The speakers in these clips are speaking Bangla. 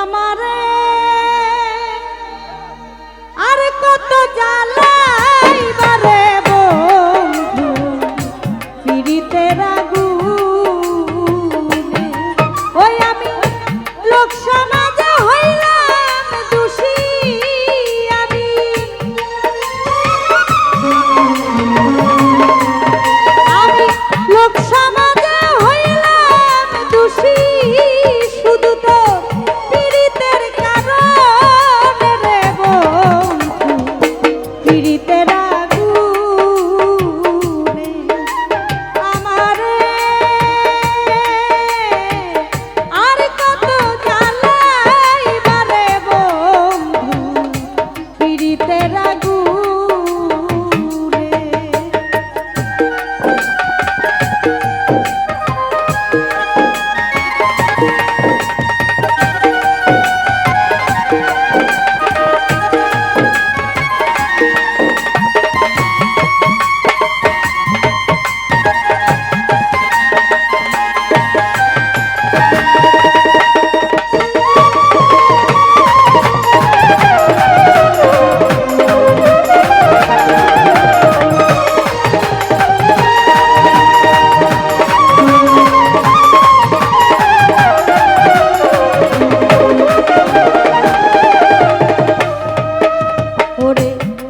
আমারে। আর কত জালে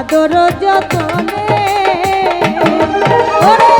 আদর যতনে। ওরে